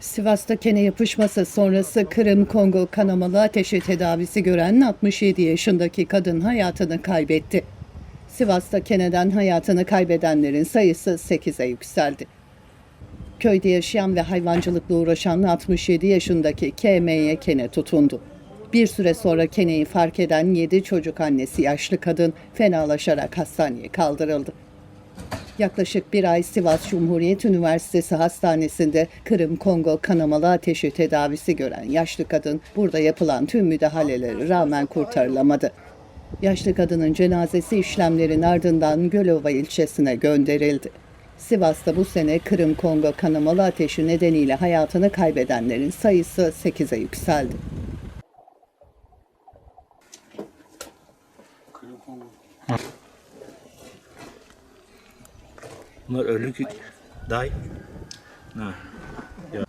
Sivas'ta kene yapışması sonrası Kırım Kongo kanamalı ateşi tedavisi gören 67 yaşındaki kadın hayatını kaybetti. Sivas'ta keneden hayatını kaybedenlerin sayısı 8'e yükseldi. Köyde yaşayan ve hayvancılıkla uğraşan 67 yaşındaki KM'ye kene tutundu. Bir süre sonra keneyi fark eden 7 çocuk annesi yaşlı kadın fenalaşarak hastaneye kaldırıldı. Yaklaşık bir ay Sivas Cumhuriyet Üniversitesi Hastanesi'nde Kırım Kongo kanamalı ateşi tedavisi gören yaşlı kadın burada yapılan tüm müdahalelere rağmen kurtarılamadı. Yaşlı kadının cenazesi işlemlerin ardından Gölova ilçesine gönderildi. Sivas'ta bu sene Kırım Kongo kanamalı ateşi nedeniyle hayatını kaybedenlerin sayısı 8'e yükseldi. Bunlar ölü ki day. Ha. Ya.